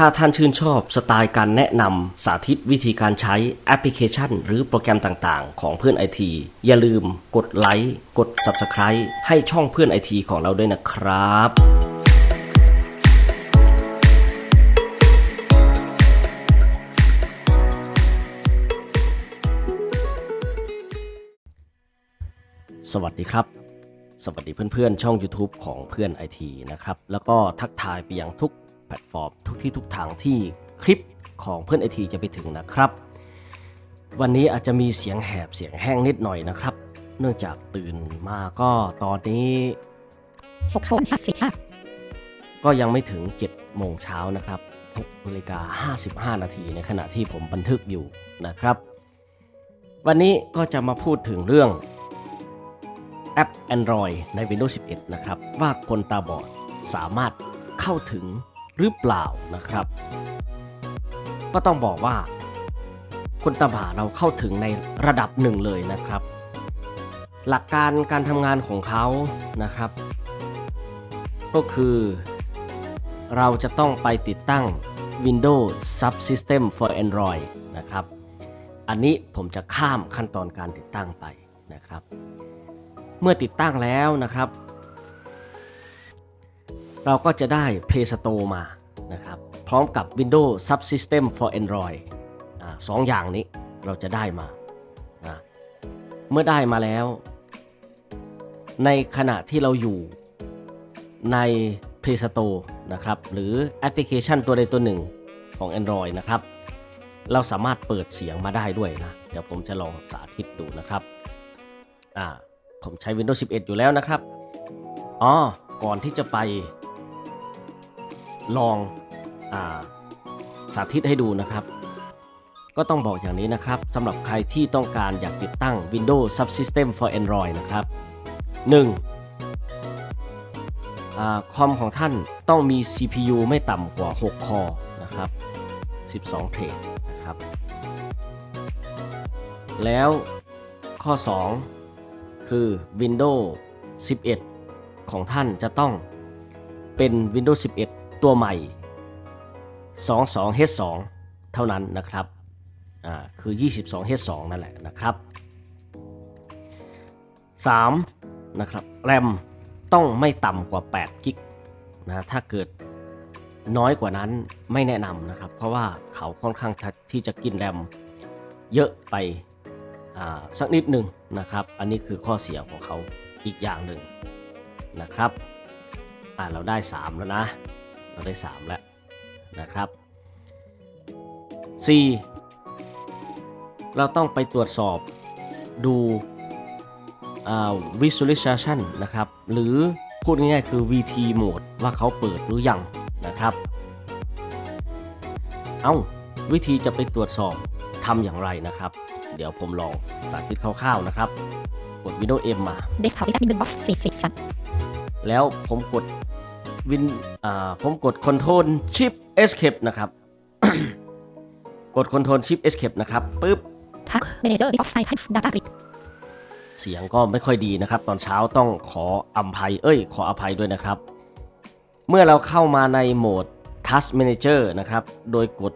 ถ้าท่านชื่นชอบสไตล์การแนะนำสาธิตวิธีการใช้แอปพลิเคชัน หรือโปรแกรมต่างๆ ของเพื่อนไอทีอย่าลืมกดไลค์กด Subscribe ให้ช่องเพื่อนไอทีของเราด้วยนะครับสวัสดีครับ สวัสดีเพื่อนๆ ช่อง YouTube ของเพื่อนไอทีนะครับ แล้วก็ทักทายไปยังทุก แพลตฟอร์มทุกที่ทุกทางที่คลิปของเพื่อนไอทีจะไปถึงนะครับ วันนี้อาจจะมีเสียงแหบเสียงแห้งนิดหน่อยนะครับ เนื่องจากตื่นมาก็ตอนนี้หกโมงห้าสิบห้าก็ยังไม่ถึง7โมงเช้านะครับ6นาฬิกา55 นาทีในขณะที่ผมบันทึกอยู่นะครับ วันนี้ก็จะมาพูดถึงเรื่องแอป Android ใน Windows 11 นะครับ ว่าคนตาบอดสามารถเข้าถึง หรือเปล่านะครับ ก็ต้องบอกว่า คนตาบอดเราเข้าถึงในระดับหนึ่งเลยนะครับ หลักการการทำงานของเขานะครับ ก็คือ เราจะต้องไปติดตั้ง Windows Subsystem for Android นะครับ อันนี้ผมจะข้ามขั้นตอนการติดตั้งไปนะครับ เมื่อติดตั้งแล้วนะครับ เราก็จะได้ Play Store มานะครับพร้อมกับ Windows Subsystem for Android อสองอย่างนี้เราจะได้มานะเมื่อได้มาแล้ว ในขณะที่เราอยู่ใน Play Store นะครับหรือแอปพลิเคชันตัวใดตัวหนึ่งของ Android นะครับเราสามารถเปิดเสียงมาได้ด้วยนะ เดี๋ยวผมจะลองสาธิตดูนะครับ อ่า ผมใช้ Windows 11 อยู่แล้วนะครับ อ๋อ ก่อนที่จะไป ลองอสาธิตให้ดูนะครับ ก็ต้องบอกอย่างนี้นะครับสำหรับใครที่ต้องการอยากติดตั้ง Windows Subsystem for Android นะครับ 1. อคอมของท่านต้องมี CPU ไม่ต่ำกว่า 6 คอนะครับ 12 เทรดนะครับ แล้วข้อ 2 คือ Windows 11 ของท่านจะต้องเป็น Windows 11 ตัวใหม่ 22H2 เท่านั้นนะครับ อ่า คือ 22H2 นั่นแหละนะครับ 3. นะครับ แรมต้องไม่ต่ำกว่า8กิกนะถ้าเกิดน้อยกว่านั้นไม่แนะนำนะครับ เพราะว่าเขาค่อนข้างที่จะกินแรมเยอะไปอ่าสักนิดหนึ่งนะครับ อันนี้คือข้อเสียของเขาอีกอย่างหนึ่งนะครับอ่าเราได้ 3 แล้วนะ เราได้ 3 แล้วนะครับ 4. เราต้องไปตรวจสอบดูอ่า visualization นะครับ หรือพูดง่ายๆคือ VT mode ว่าเขาเปิดหรือยังนะครับ เอา้าวิธีจะไปตรวจสอบทำอย่างไรนะครับ เดี๋ยวผมลองสาธิตคร่าวๆนะครับ กด Windows M มาเดสก์ท็อปวิตามินบ็อกซ์สี่สิบสามแล้วผมกด วินอ่าผมกด Control Shift Escape นะครับ กด Control Shift Escape นะครับปึ๊บพักเมเนเจอร์บ็อกซ์ไฟให้ดัตต้าบริดเสียงก็ไม่ค่อยดีนะครับ ตอนเช้าต้องขออภัย เอ้ย ขออภัยด้วยนะครับ เมื่อเราเข้ามาในโหมด Task Manager นะครับ โดยกด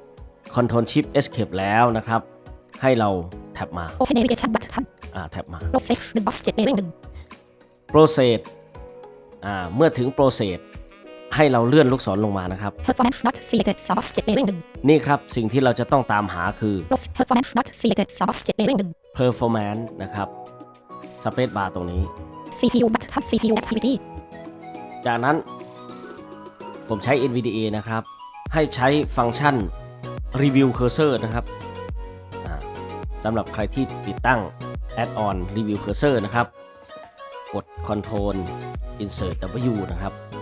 Control Shift Escape แล้วนะครับ ให้เราแท็บมาโอเพนเนวิเกชันบัตทันอ่าแท็บมาโปรเซสหนึ่งบ็อกซ์เจ็ดเลเวลหนึ่ง Process อ่าเมื่อถึง Process ให้เราเลื่อนลูกศรลงมานะครับเพอร์ฟอร์แมนซ์ not selected สองบ็อกซ์เจ็ดเลเวลหนึ่งนี่ครับสิ่งที่เราจะต้องตามหาคือเพอร์ฟอร์แมนซ์ not selected สองบ็อกซ์เจ็ดเลเวลหนึ่ง performance นะครับ space bar ตรงนี้ CPU บัตทัน CPU activity จากนั้น ผมใช้ NVDA นะครับ ให้ใช้ฟังก์ชัน Review Cursor นะครับอ่าสำหรับใครที่ติดตั้ง Add-on Review Cursor นะครับ กด Control Insert W นะครับเดี๋ยว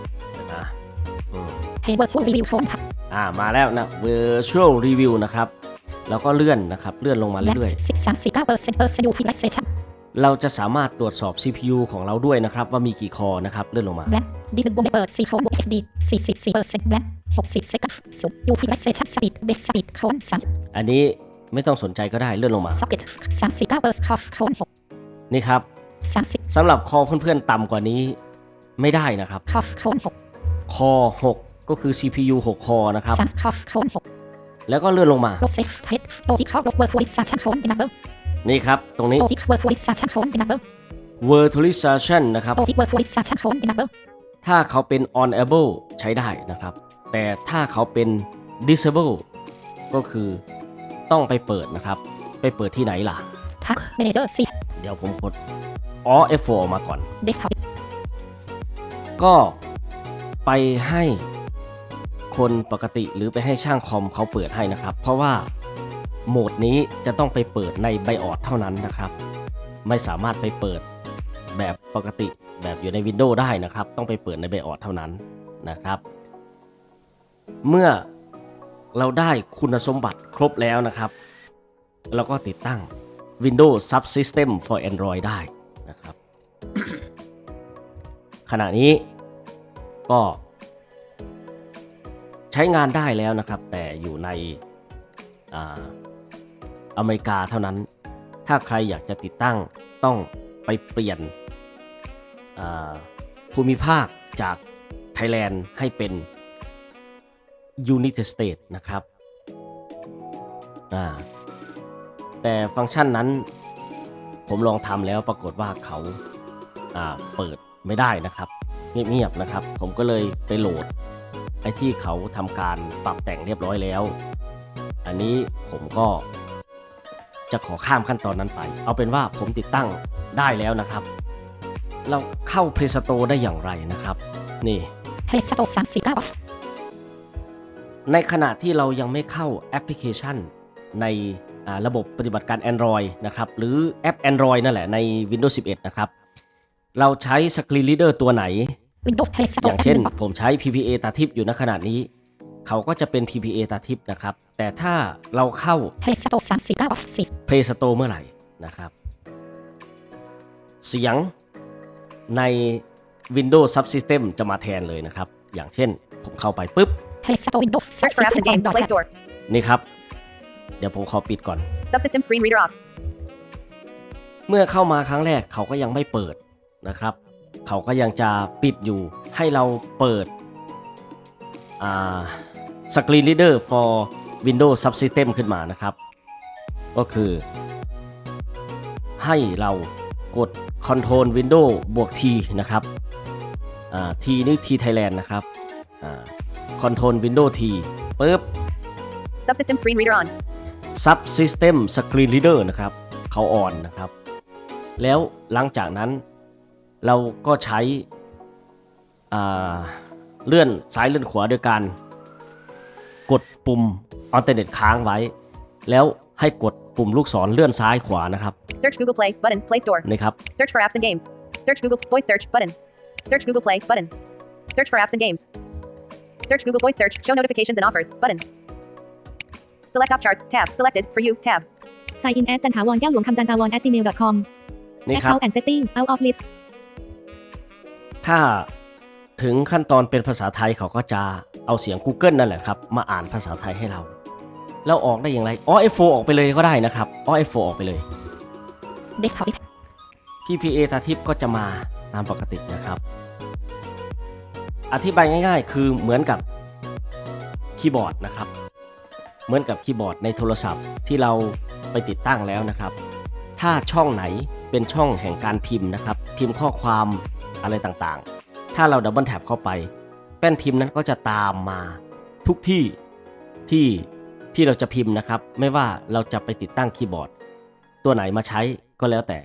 นะ อืมให้ virtual review โทนพักอ่ามาแล้วนะ Virtual Review นะครับ แล้วก็เลื่อนนะครับ เลื่อนลงมาและเรื่อยสิบสามสี่เก้าเปอร์เซ็นต์เปอร์เซ็นต์ utilization ๆเราจะสามารถตรวจสอบ CPU ของเราด้วยนะครับ ว่ามีกี่คอนะครับ เลื่อนลงมาแบล็ดีหนึ่งวงเล็บเปิดสี่โคนบวก SD สี่สิบสี่เปอร์เซ็นต์แบล็หกสิบเซกันสูง utilization speed base speed โคนสามอันนี้ไม่ต้องสนใจก็ได้เลื่อนลงมา socket สามสี่เก้าเปอร์เซ็นต์ cost โคนหกนี่ครับสามสิบสำหรับคอเพื่อนๆต่ำกว่านี้ ไม่ได้นะครับ cost โคนหกคอ6ก็ ก็คือ CPU 6 คอนะครับสามคอฟโคนหกแล้วก็เลื่อนลงมาโลเซฟเทสโลจิคอลเวิร์ควอลิซาชันโคนเป็นนัมเบอร์นี่ครับ ตรงนี้โลจิเวิร์ควอลิซาชันโคนเป็นนัมเบอร์ virtualization นะครับโลจิเวิร์ควอลิซาชันโคนเป็นนัมเบอร์ถ้าเขาเป็น onable ใช้ได้นะครับ แต่ถ้าเขาเป็น disable ก็คือต้องไปเปิดนะครับ ไปเปิดที่ไหนล่ะทักเมเนเจอร์ซีเดี๋ยวผมกดอ๋อ F4 ออกมาก่อนเดสก์ท็อปก็ไปให้ คนปกติหรือไปให้ช่างคอมเขาเปิดให้นะครับ เพราะว่าโหมดนี้จะต้องไปเปิดในไบออดเท่านั้นนะครับ ไม่สามารถไปเปิดแบบปกติแบบอยู่ใน Windows ได้นะครับ ต้องไปเปิดในไบออดเท่านั้นนะครับ เมื่อเราได้คุณสมบัติครบแล้วนะครับ เราก็ติดตั้ง Windows Subsystem for Android ได้นะครับ ขณะนี้ก็ ใช้งานได้แล้วนะครับ แต่อยู่ในออเมริกาเท่านั้น ถ้าใครอยากจะติดตั้งต้องไปเปลี่ยนภูมิภาคจากไทยแลนด์ให้เป็น United States นะครับแต่ฟังก์ชันนั้นผมลองทำแล้วปรากฏว่าเขาาเปิดไม่ได้นะครับ เงียบๆนะครับ ผมก็เลยไปโหลด ไอ้ที่เขาทำการปรับแต่งเรียบร้อยแล้ว อันนี้ผมก็จะขอข้ามขั้นตอนนั้นไป เอาเป็นว่าผมติดตั้งได้แล้วนะครับ เราเข้า Play Store ได้อย่างไรนะครับ นี่เพลสโตสามสี่เก้าในขณะที่เรายังไม่เข้าแอปพลิเคชันในอ่าระบบปฏิบัติการ Android นะครับ หรือแอป Android นั่นแหละใน Windows 11 นะครับ เราใช้ Screen Reader ตัวไหน วินโดว์เพลสโตอย่างเช่น ผมใช้ PPA ตาทิพย์อยู่ณขณะนี้ เขาก็จะเป็น PPA ตาทิพย์นะครับ แต่ถ้าเราเข้าเพลสโตสามสี่เก้าออฟฟิศ Play Store เมื่อไหร่นะครับ เสียงใน Windows Subsystem จะมาแทนเลยนะครับ อย่างเช่นผมเข้าไปปุ๊บเพลสโตวินโดว์ Search for apps and games. Play Store. นี่ครับ เดี๋ยวผมขอปิดก่อน Subsystem screen reader off. เมื่อเข้ามาครั้งแรกเขาก็ยังไม่เปิดนะครับ เขาก็ยังจะปิดอยู่ให้เราเปิดอ่า Screen Reader for Windows Subsystem ขึ้นมานะครับ ก็คือ ให้เรากด Control Windows บวก T นะครับอ่า T นี่ T Thailand นะครับอ่า Control Windows T ปึ๊บ Subsystem screen reader on. Subsystem Screen Reader นะครับ เขาออนนะครับ แล้วหลังจากนั้น เราก็ใช้อ่าเลื่อนซ้ายเลื่อนขวาโดยการ กดปุ่ม Alternate ค้างไว้ แล้วให้กดปุ่มลูกศรเลื่อนซ้ายขวานะครับ Search Google Play button. Play Store. นี่ครับ Search for apps and games. Search Google Voice Search button. Search Google Play button. Search for apps and games. Search Google Voice Search. Show notifications and offers button. Select top charts tab. Selected for you tab. Sign in as จันทาวรแก้วหลวงคำจันทาวร at gmail.com นี่ครับ Account and setting out of list ถ้าถึงขั้นตอนเป็นภาษาไทยเขาก็จะเอาเสียง Google นั่นแหละครับ มาอ่านภาษาไทยให้เราแล้วออกได้อย่างไรอ๋อ F4 ออกไปเลยก็ได้นะครับอ๋อ F4 ออกไปเลยเดสก์ท็อป PPA ตาทิพย์ก็จะมาตามปกตินะครับ อธิบายง่าย ๆ คือเหมือนกับคีย์บอร์ดนะครับ เหมือนกับคีย์บอร์ดในโทรศัพท์ที่เราไปติดตั้งแล้วนะครับ ถ้าช่องไหนเป็นช่องแห่งการพิมพ์นะครับ พิมพ์ข้อความ อะไรต่างๆ ถ้าเราดับเบิลแท็บเข้าไป แป้นพิมพ์นั้นก็จะตามมาทุกที่ที่ที่เราจะพิมพ์นะครับ ไม่ว่าเราจะไปติดตั้งคีย์บอร์ด ตัวไหนมาใช้ก็แล้วแต่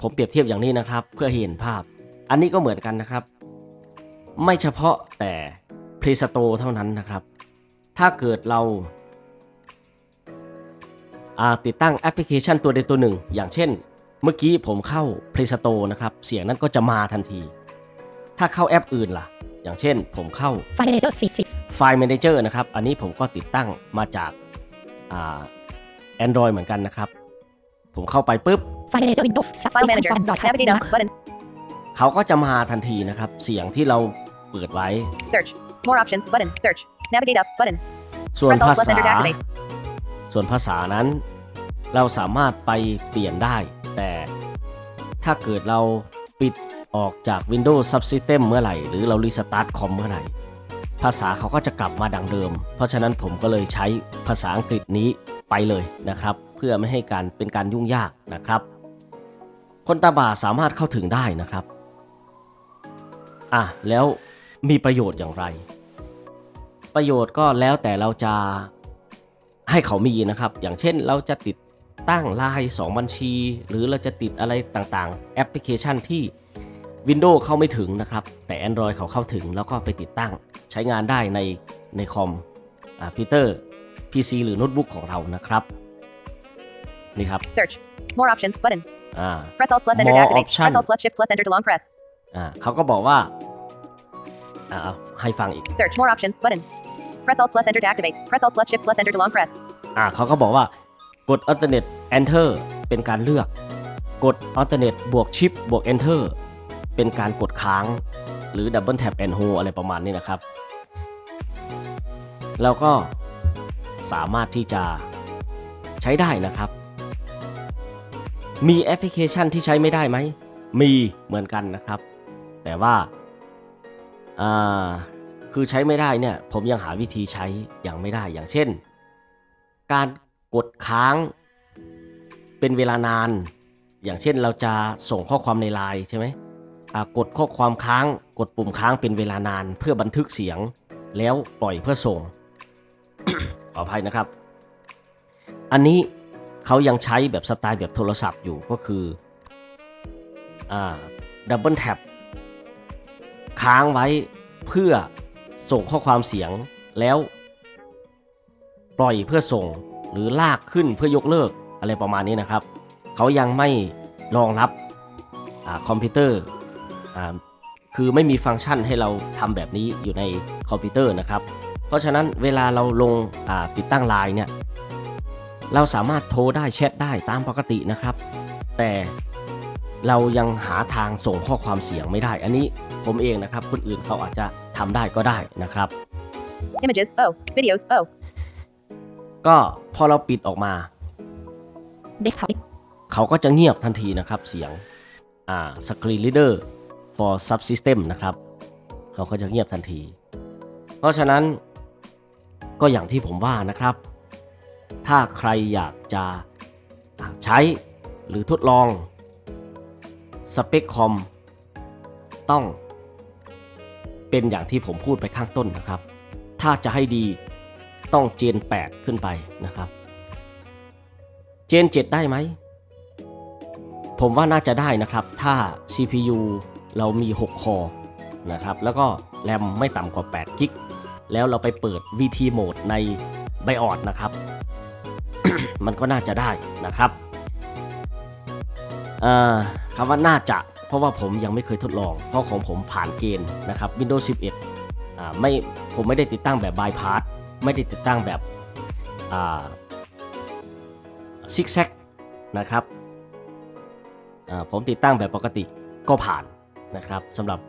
ผมเปรียบเทียบอย่างนี้นะครับ เพื่อเห็นภาพ อันนี้ก็เหมือนกันนะครับ ไม่เฉพาะแต่ Play Store เท่านั้นนะครับ ถ้าเกิดเราาติดตั้งแอปพลิเคชันตัวใดตัวหนึ่ง อย่างเช่น เมื่อกี้ผมเข้า Play Store นะครับ เสียงนั้นก็จะมาทันที ถ้าเข้าแอปอื่นล่ะ อย่างเช่นผมเข้าไฟล์เมเนเจอร์สี่สิบไฟล์ Manager นะครับ อันนี้ผมก็ติดตั้งมาจากอ่า Android เหมือนกันนะครับ ผมเข้าไปปุ๊บไฟล์เมเนเจอร์วินโดว์ File manager. Navigate up button. เขาก็จะมาทันทีนะครับ เสียงที่เราเปิดไว้ Search. More options button. Search. Navigate up button. ส่วน Press ภา Alt plus ษา Enter to activate. ส่วนภาษานั้น เราสามารถไปเปลี่ยนได้ แต่ถ้าเกิดเราปิดออกจาก Windows Subsystem เมื่อไหร่ หรือเรารีสตาร์ทคอมเมื่อไหร่ ภาษาเขาก็จะกลับมาดังเดิม เพราะฉะนั้นผมก็เลยใช้ภาษาอังกฤษนี้ไปเลยนะครับ เพื่อไม่ให้การเป็นการยุ่งยากนะครับ คนตาบาสามารถเข้าถึงได้นะครับอะแล้วมีประโยชน์อย่างไร ประโยชน์ก็แล้วแต่เราจะให้เขามีนะครับ อย่างเช่นเราจะติด ตั้งไลน์2บัญชี หรือเราจะติดอะไรต่างๆ แอปพลิเคชันที่ Windows เข้าไม่ถึงนะครับ แต่ Android เขาเข้าถึงแล้วก็ไปติดตั้งใช้งานได้ในในคอมอ่าพีเตอร์ PC หรือโน้ตบุ๊กของเรานะครับนี่ครับ Search. More options button. อ่า Press Alt plus enter to More activate. option. Press Alt plus Shift plus enter to long press. อ่าเขาก็บอกว่าอ่าเอาให้ฟังอีก Search. More options button. Press Alt plus enter to activate. Press Alt plus Shift plus enter to long press. อ่าเขาก็บอกว่า กด alternate enter เป็นการเลือก กด alternate บวก shift บวก enter เป็นการกดค้าง หรือ double tap and hold อะไรประมาณนี้นะครับ แล้วก็สามารถที่จะใช้ได้นะครับ มีแอปพลิเคชันที่ใช้ไม่ได้ไหม มีเหมือนกันนะครับ แต่ว่าอ่าคือใช้ไม่ได้เนี่ยผมยังหาวิธีใช้อย่างไม่ได้อย่างเช่น การ กดค้างเป็นเวลานาน อย่างเช่นเราจะส่งข้อความในไลน์ใช่ไหมกดข้อความค้างกดปุ่มค้างเป็นเวลานาน เพื่อบันทึกเสียงแล้วปล่อยเพื่อส่งขออภัยนะครับ อันนี้เขายังใช้แบบสไตล์แบบโทรศัพท์อยู่ก็คือดับเบิลแท็บค้างไว้เพื่อส่งข้อความเสียงแล้ว ปล่อยเพื่อส่ง หรือลากขึ้นเพื่อยกเลิกอะไรประมาณนี้นะครับเขายังไม่รองรับอคอมพิวเตอร์อคือไม่มีฟังก์ชันให้เราทำแบบนี้อยู่ในคอมพิวเตอร์นะครับ เพราะฉะนั้นเวลาเราลงาติดตั้งไลน์เนี่ยเราสามารถโทรได้แชทได้ตามปกตินะครับ แต่เรายังหาทางส่งข้อความเสียงไม่ได้ อันนี้ผมเองนะครับ คนอื่นเขาอาจจะทำได้ก็ได้นะครับ Images. O. Videos. O. ก็พอเราปิดออกมา desktop เขาก็จะเงียบทันทีนะครับเสียงอ่า Screen Reader for Subsystem นะครับ เขาก็จะเงียบทันที เพราะฉะนั้นก็อย่างที่ผมว่านะครับ ถ้าใครอยากจะอ่าใช้หรือทดลองสเปคคอมต้องเป็นอย่างที่ผมพูดไปข้างต้นนะครับ ถ้าจะให้ดี ต้องเจน 8 ขึ้นไปนะครับ เจน 7 ได้ไหม ผมว่าน่าจะได้นะครับ ถ้า CPU เรามี 6 คอนะครับ แล้วก็แรมไม่ต่ำกว่า8กิกแล้วเราไปเปิด VT Mode ใน BIOS นะครับ มันก็น่าจะได้นะครับคำว่าน่าจะเพราะว่าผมยังไม่เคยทดลอง เพราะของผมผ่านเกณฑ์นะครับ Windows 11อ่าไม่ผมไม่ได้ติดตั้งแบบ bypass ไม่ได้ติดตั้งแบบซิกแซกนะครับผมติดตั้งแบบปกติก็ผ่านนะครับสำหรับ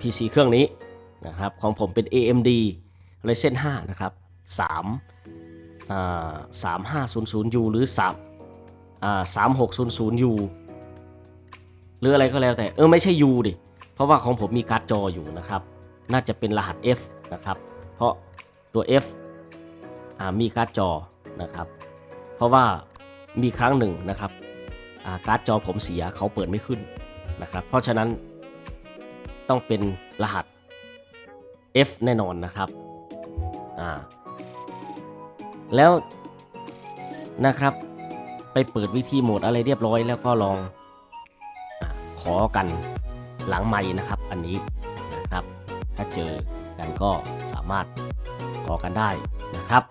PC เครื่องนี้นะครับของผมเป็น AMD Ryzen 5 นะครับ3อ่า 3500U หรือ3อ่า 3600U หรืออะไรก็แล้วแต่ เออไม่ใช่ U ดิ เพราะว่าของผมมีการ์ดจออยู่นะครับ น่าจะเป็นรหัส F นะครับ เพราะตัว F อ่า มีการ์ดจอนะครับ เพราะว่ามีครั้งหนึ่งนะครับาการ์ดจอผมเสียเขาเปิดไม่ขึ้นนะครับ เพราะฉะนั้นต้องเป็นรหัส F แน่นอนนะครับอ่าแล้วนะครับไปเปิดวิธีโหมดอะไรเรียบร้อยแล้วก็ลองอขอกันหลังไม้นะครับ อันนี้นะครับ ถ้าเจอกันก็สามารถขอกันได้นะครับ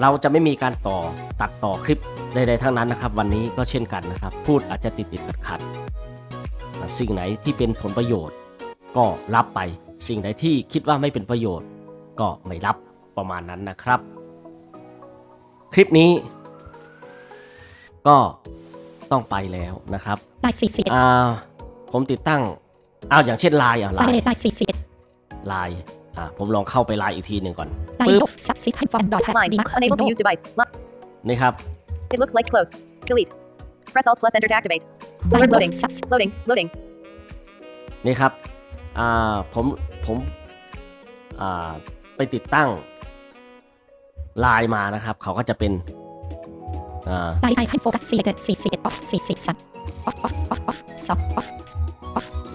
เราจะไม่มีการต่อตัดต่อคลิปใดๆทั้งนั้นนะครับ วันนี้ก็เช่นกันนะครับ พูดอาจจะติดติดขัดขัดๆสิ่งไหนที่เป็นผลประโยชน์ ก็รับไปสิ่งไหนที่คิดว่าไม่เป็นประโยชน์ ก็ไม่รับประมาณนั้นนะครับ คลิปนี้ ก็ต้องไปแล้วนะครับไลน์41อ่าผมติดตั้งอ้าวอย่างเช่นไลน์อะไฟไลล์เลน์สไลน์41ไลน์ อ่าผมลองเข้าไปไลน์อีกทีหนึ่งก่อนไลน์ปึ๊บลบซับซิสให้ฟอร์มดอท Line. Unable to use device. Li- นี่ครับ It looks like close. Delete. Press Alt plus enter to activate. ไลน์ลบ Loading. ซับ Loading. Loading. นี่ครับ อ่า ผม ผม อ่า ไปติดตั้งไลน์มานะครับ เขาก็จะเป็น อ่า ไลน์ไอให้โฟกัสสี่เอ็ดสี่สี่เอ็ดออฟสี่สี่สามออฟออฟออฟออฟสองออฟ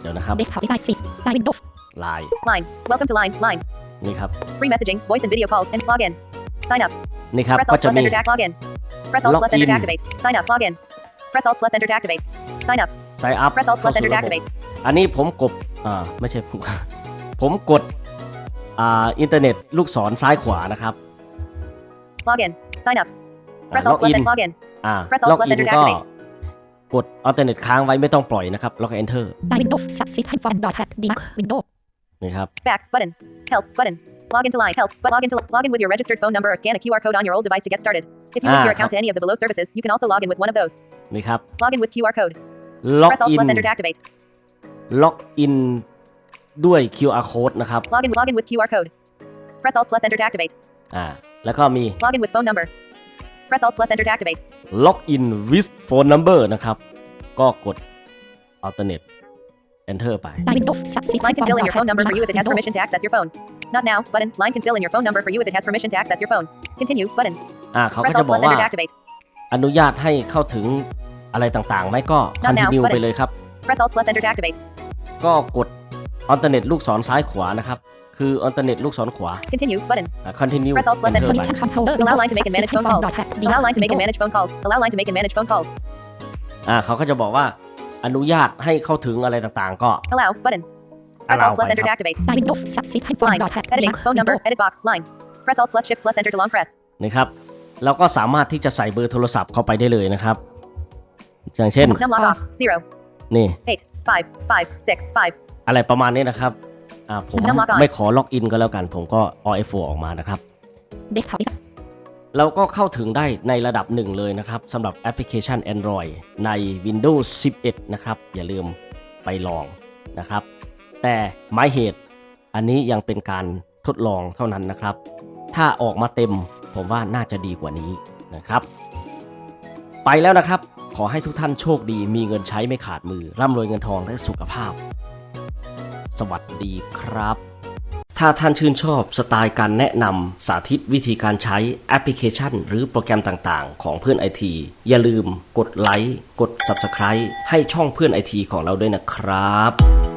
เดี๋ยวนะครับ เดสก์ท็อปไลน์สี่ไลน์วินโดว์ ไลน์ Line. Welcome to Line. Line. นี่ครับ Free messaging, voice and video calls, and login. Sign up. นี่ครับ Press ก็ Alt จะ plus มี enter to act login. Press Alt plus enter to Login. activate. Sign up. Login. Press Alt plus enter to activate. Sign up. ไซอัพ Press Alt plus enter to activate. อันนี้ผมกดอ่าไม่ใช่ผม ผมกดอ่าอินเทอร์เน็ตลูกศรซ้ายขวานะครับ Login. Sign up. อ่า Press Alt ล็อก plus อิน enter login. อ่า Press Alt ล็อก plus อิน enter to ก็ activate กดอัลเทอร์เน็ตค้างไว้ไม่ต้องปล่อยนะครับแล้วก็ enter ไลน์วินโดว์สับซิทให้ฟอนดอทแพดดีนักวินโดว์ นี่ครับ Back button. Help button. Log into line. Help. But log into log in with your registered phone number or scan a QR code on your old device to get started. If you link Ah, your account to any of the below services, you can also log in with one of those. นี่ครับ Log in with QR code. ล็อก Press Alt อิน plus enter to activate. ล็อกอินด้วย QR code นะครับ Log in. Log in with QR code. Press Alt plus enter to activate. อ่าแล้วก็มี Log in with phone number. Press Alt plus enter to activate. ล็อกอิน with phone number นะครับ ก็กด alternate enter ไปไลน์วินโดว์สับซิทให้ Line ฟอ can น fill ด in อท your แพ phone ด number ดี for นั you ก if it วิ has นโดว์ permission to access your phone. Not now. Button. Line can fill in your phone number for you if it has permission to access your phone. Continue. Button. อ่าเขาก็ Press จะ Alt บอก plus ว่า enter to activate. อนุญาตให้เข้าถึงอะไรต่างๆไหมก็ Not now, continue button ไปเลยครับ Press Alt plus enter to activate. ก็กด alternate ลูกศรซ้ายขวานะครับ คือ alternate ลูกศรขวา Continue. Button. อ่า continue Press Alt plus enter enter ไป permission controller Allow line to make and manage phone calls. ดอทแพดดีนั Allow ก line to วิ make น and โดว์ manage phone calls. Allow line to make and manage phone calls. อ่าเขาก็จะบอกว่า อนุญาตให้เข้าถึงอะไรต่างๆ ก็ Allow. Button. Press allow Alt plus ไป enter ค to รับ activate. ไลน์วินโดว์สับซิทให้ฟอน Line. ดอทแพดดี Editing. นัก Phone วินโด number. ว์ Edit box. Line. Press Alt plus Shift plus enter to long press. นะครับเราก็สามารถที่จะใส่เบอร์โทรศัพท์เข้าไปได้เลยนะครับ อย่างเช่น Num lock off. Zero. นี่ Eight. Five. Five. Six. Five. อะไรประมาณนี้นะครับ อ่าผม Num lock on. ไม่ขอล็อกอินก็แล้วกัน ผมก็ OF4 ออกมานะครับเดสก์ท็อป เราก็เข้าถึงได้ในระดับหนึ่งเลยนะครับสำหรับแอปพลิเคชัน Android ใน Windows 11 นะครับ อย่าลืมไปลองนะครับ แต่หมายเหตุอันนี้ยังเป็นการทดลองเท่านั้นนะครับ ถ้าออกมาเต็มผมว่าน่าจะดีกว่านี้นะครับ ไปแล้วนะครับ ขอให้ทุกท่านโชคดี มีเงินใช้ไม่ขาดมือ ร่ำรวยเงินทองและสุขภาพ สวัสดีครับ ถ้าท่านชื่นชอบสไตล์การแนะนำสาธิตวิธีการใช้แอปพลิเคชัน หรือโปรแกรมต่างๆ ของเพื่อนไอทีอย่าลืมกดไลค์กด Subscribe ให้ช่องเพื่อนไอทีของเราด้วยนะครับ